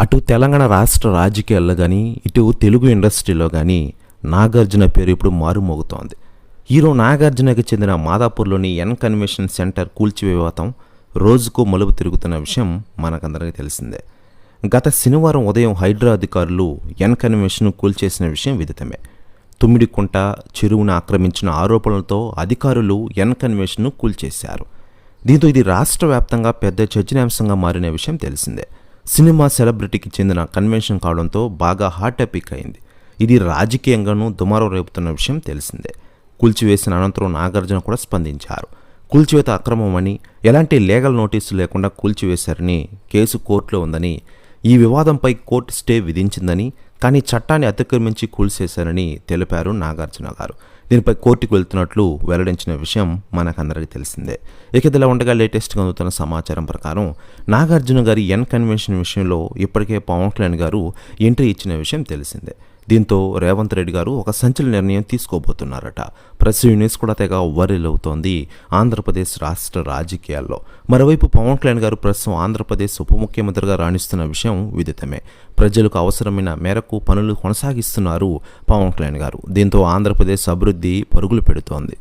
అటు తెలంగాణ రాష్ట్ర రాజకీయాల్లో కానీ ఇటు తెలుగు ఇండస్ట్రీలో కానీ నాగార్జున పేరు ఇప్పుడు మారుమోగుతోంది. హీరో నాగార్జునకి చెందిన మాదాపూర్లోని ఎన్ కన్వెన్షన్ సెంటర్ కూల్చివేవాతం రోజుకు మలుపు తిరుగుతున్న విషయం మనకందరికీ తెలిసిందే. గత శనివారం ఉదయం హైడ్రా అధికారులు ఎన్ కన్వెన్షన్ కూల్చేసిన విషయం విదితమే. తుమ్మిడికుంట చెరువును ఆక్రమించిన ఆరోపణలతో అధికారులు ఎన్ కన్వెన్షన్ను కూల్చేశారు. దీంతో ఇది రాష్ట్ర వ్యాప్తంగా పెద్ద చర్చనీయాంశంగా మారిన విషయం తెలిసిందే. సినిమా సెలబ్రిటీకి చెందిన కన్వెన్షన్ కావడంతో బాగా హాట్ టాపిక్ అయింది. ఇది రాజకీయంగానూ దుమారం రేపుతున్న విషయం తెలిసిందే. కూల్చివేసిన అనంతరం నాగార్జున కూడా స్పందించారు. కూల్చివేత అక్రమమని ఎలాంటి లీగల్ నోటీసు లేకుండా కూల్చివేశారని కేసు కోర్టులో ఉందని ఈ వివాదంపై కోర్టు స్టే విధించిందని కానీ చట్టాన్ని అతిక్రమించి కూల్చేశారని తెలిపారు నాగార్జున గారు. దీనిపై కోర్టుకు వెళ్తున్నట్లు వెల్లడించిన విషయం మనకందరికీ తెలిసిందే. ఇక ఇదిలా ఉండగా లేటెస్ట్గా అందుతున్న సమాచారం ప్రకారం నాగార్జున గారి ఎన్ కన్వెన్షన్ విషయంలో ఇప్పటికే పవన్ కళ్యాణ్ గారు ఎంట్రీ ఇచ్చిన విషయం తెలిసిందే. దీంతో రేవంత్ రెడ్డి గారు ఒక సంచలన నిర్ణయం తీసుకోబోతున్నారట. ప్రెస్ యూనిస్ కూడా తెగ అవుతోంది. ఆంధ్రప్రదేశ్ రాష్ట్ర రాజకీయాల్లో. మరోవైపు పవన్ కళ్యాణ్ గారు ప్రస్తుతం ఆంధ్రప్రదేశ్ ఉప ముఖ్యమంత్రిగా రాణిస్తున్న విషయం విదితమే. ప్రజలకు అవసరమైన మేరకు పనులు కొనసాగిస్తున్నారు పవన్ కళ్యాణ్ గారు. దీంతో ఆంధ్రప్రదేశ్ అభివృద్ధి పరుగులు పెడుతోంది.